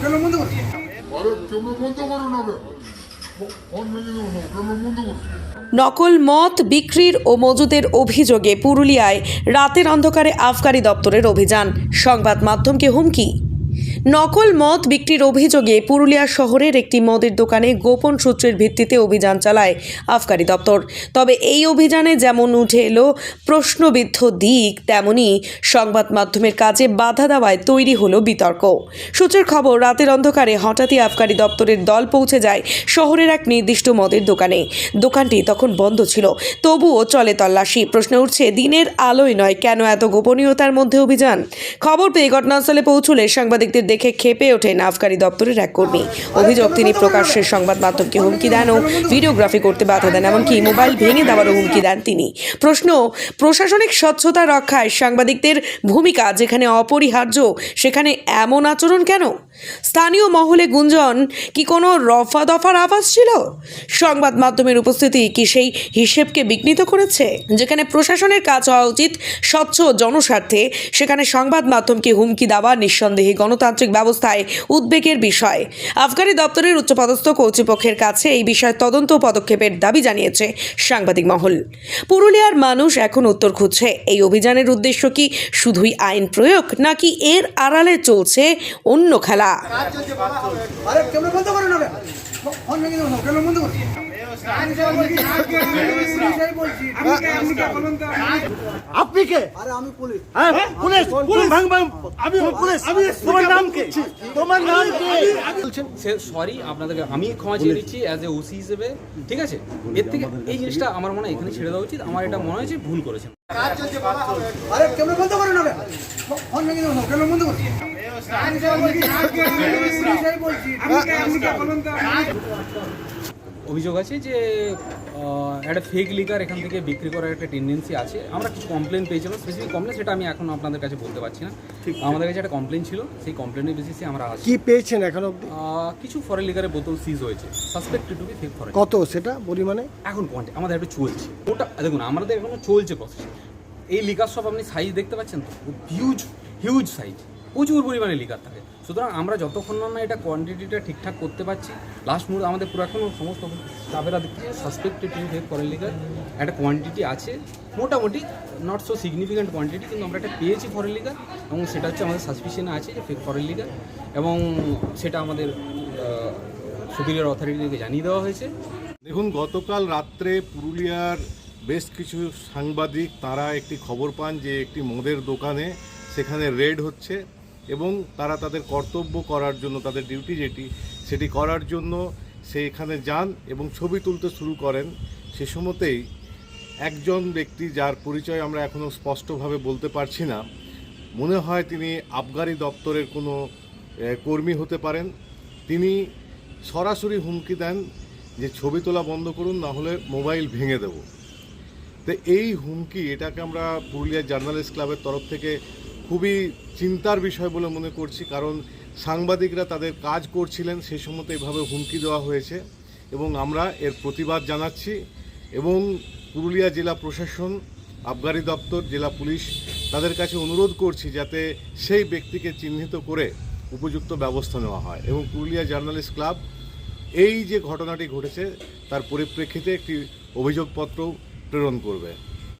কেন বন্ধ করছি আরে তোমরা বন্ধ করো না নকল মদ বিক্রির ও মজুদের অভিযোগে পুরুলিয়ায় রাতের অন্ধকারে আবগারি দপ্তরের অভিযান। সংবাদ মাধ্যমকে হুমকি। নকল মদ বিক্রির অভিযোগে পুরুলিয়া শহরের একটি মদের দোকানে গোপন সূত্রের ভিত্তিতে অভিযান চালায় আবগারি দপ্তর। তবে এই অভিযানে যেমন উঠে এলো প্রশ্নবিদ্ধ দিক, তেমনি সংবাদ মাধ্যমের কাজে বাধা দেওয়ায় তৈরি হলো বিতর্ক। সূত্রের খবর, রাতের অন্ধকারে হঠাৎই আবগারি দপ্তরের দল পৌঁছে যায় শহরের এক নির্দিষ্ট মদের দোকানে। দোকানটি তখন বন্ধ ছিল, তবুও চলে তল্লাশি। প্রশ্ন উঠছে, দিনের আলোয় নয়, কেন এত গোপনীয়তার মধ্যে অভিযান? খবর পেয়ে ঘটনাস্থলে পৌঁছলে সাংবাদিকদের দেখে খেপে ওঠেন আবগারি দপ্তরের এক কর্মী। অভিযোগ, তিনি প্রকাশ্যের সংবাদ মাধ্যমকে হুমকি দেন ও ভিডিওগ্রাফি করতে বাধা দেন, এমনকি মোবাইল ভেঙে দেওয়ারও হুমকি দেন তিনি। প্রশ্ন, প্রশাসনিক স্বচ্ছতা রক্ষায় সাংবাদিকদের ভূমিকা যেখানে অপরিহার্য, সেখানে এমন আচরণ কেন? স্থানীয় মহলে গুঞ্জন, কি কোনো রফা দফার আওয়াজ ছিল? সংবাদ মাধ্যমের উপস্থিতি কি সেই হিসেবকে বিঘ্নিত করেছে? যেখানে প্রশাসনের কাজ হওয়া উচিত স্বচ্ছ জনস্বার্থে, সেখানে সংবাদ মাধ্যমকে হুমকি দেওয়া নিঃসন্দেহে গণতান্ত্রিক ব্যবস্থায় উদ্বেগের বিষয়। আফগানি দপ্তরের উচ্চপদস্থ কর্তৃপক্ষের কাছে এই বিষয়ে তদন্ত পদক্ষেপের দাবি জানিয়েছে সাংবাদিক মহল। পুরুলিয়ার মানুষ এখন উত্তর খুঁজছে, এই অভিযানের উদ্দেশ্য কি শুধুই আইন প্রয়োগ, নাকি এর আড়ালে চলছে অন্য খেলা? আপনি কে? আরে আমি পুলিশ। হ্যাঁ পুলিশ পুলিশ। ভাঙ ভাঙ। আমি পুলিশ। আমি তোমার নাম কি? তোমার নাম কি? বলছেন সে সরি আপনাদেরকে আমি ক্ষমা চেয়ে নিচ্ছি অ্যাজ এ ওসি হিসেবে ঠিক আছে? এর থেকে এই জিনিসটা আমার মনে হয় এখানে ছেড়ে দেওয়া উচিত। আমার এটা মনে হয়েছে ভুল করেছেন। আরে বন্ধ করো না ফোন ভেঙে দেবো না কেন বন্ধ আমি বলছি, আমি বলছি। আমি? অভিযোগ আছে যে একটা ফেক লিকার এখান থেকে বিক্রি করার একটা টেন্ডেন্সি আছে। আমরা কিছু কমপ্লেন পেয়েছিলাম স্পেসিফিক কমপ্লেন সেটা আমি এখন আপনাদের কাছে বলতে পারছি না। আমাদের কাছে একটা কমপ্লেন ছিল সেই কমপ্লেনের বেসিসে আমরা কি পেয়েছেন এখন কিছু ফরেন লিকারের বোতল সিজ হয়েছে। Suspected to be fake foreign কত সেটা পরিমাণে এখন কোয়ান্টি আমাদের একটু চলছে। ওটা দেখুন আমাদের এখনও চলছে প্রসেস এই লিকার সব আপনি সাইজ দেখতে পাচ্ছেন তো? হিউজ হিউজ সাইজ প্রচুর পরিমাণে লিকার থাকে। সুতরাং আমরা যতক্ষণ না এটা কোয়ান্টিটিটা ঠিকঠাক করতে পারছি লাস্ট মুহূর্তে আমাদের পুরো এখন সমস্ত স্টাফেরা দেখছে সাসপেক্টেড ফেক ফরেন লিকার একটা কোয়ান্টিটি আছে, মোটামুটি নট সো সিগনিফিক্যান্ট কোয়ান্টিটি কিন্তু আমরা একটা পেয়েছি ফরেন লিকার এবং সেটা হচ্ছে আমাদের সাসপিশনে আছে যে ফরেন লিকার এবং সেটা আমাদের সুপিরিয়র অথরিটিকে জানিয়ে দেওয়া হয়েছে। দেখুন, গতকাল রাত্রে পুরুলিয়ার বেশ কিছু সাংবাদিক তারা একটি খবর পান যে একটি মদের দোকানে সেখানে রেড হচ্ছে। এবং তারা তাদের কর্তব্য করার জন্য, তাদের ডিউটি যেটি, সেটি করার জন্য সেখানে যান এবং ছবি তুলতে শুরু করেন। সে সময়তেই একজন ব্যক্তি যার পরিচয় আমরা এখনও স্পষ্টভাবে বলতে পারছি না, মনে হয় তিনি আবগারি দপ্তরের কোনো কর্মী হতে পারেন। তিনি সরাসরি হুমকি দেন যে ছবি তোলা বন্ধ করুন, না হলে মোবাইল ভেঙে দেব। তো এই হুমকি, এটাকে আমরা পুরুলিয়া জার্নালিস্ট ক্লাবের তরফ থেকে খুবই চিন্তার বিষয় বলে মনে করছি, কারণ সাংবাদিকরা তাদের কাজ করছিলেন সেই সময় এভাবে হুমকি দেওয়া হয়েছে এবং আমরা এর প্রতিবাদ জানাচ্ছি এবং পুরুলিয়া জেলা প্রশাসন, আবগারি দপ্তর, জেলা পুলিশ তাদের কাছে অনুরোধ করছি যাতে সেই ব্যক্তিকে চিহ্নিত করে উপযুক্ত ব্যবস্থা নেওয়া হয় এবং পুরুলিয়া জার্নালিস্ট ক্লাব এই যে ঘটনাটি ঘটেছে তার পরিপ্রেক্ষিতে একটি অভিযোগপত্র প্রেরণ করবে।